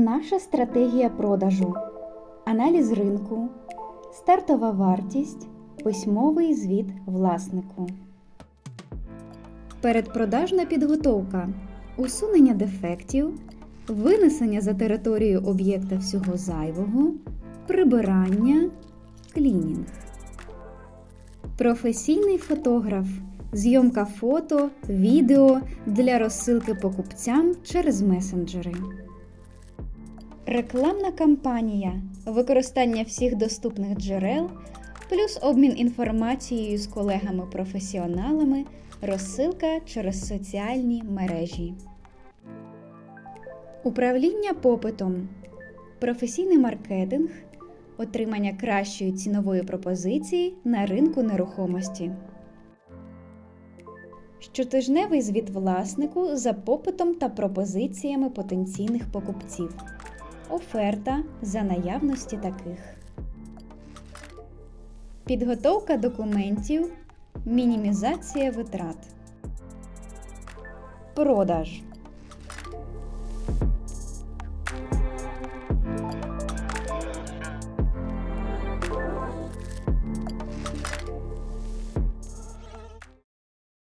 Наша стратегія продажу, аналіз ринку, стартова вартість, письмовий звіт власнику. Передпродажна підготовка, усунення дефектів, винесення за територію об'єкта всього зайвого, прибирання, клінінг. Професійний фотограф. Зйомка фото, відео для розсилки покупцям через месенджери. Рекламна кампанія. Використання всіх доступних джерел, плюс обмін інформацією з колегами-професіоналами, розсилка через соціальні мережі. Управління попитом. Професійний маркетинг. Отримання кращої цінової пропозиції на ринку нерухомості. Щотижневий звіт власнику за попитом та пропозиціями потенційних покупців. Оферта за наявності таких. Підготовка документів. Мінімізація витрат. Продаж.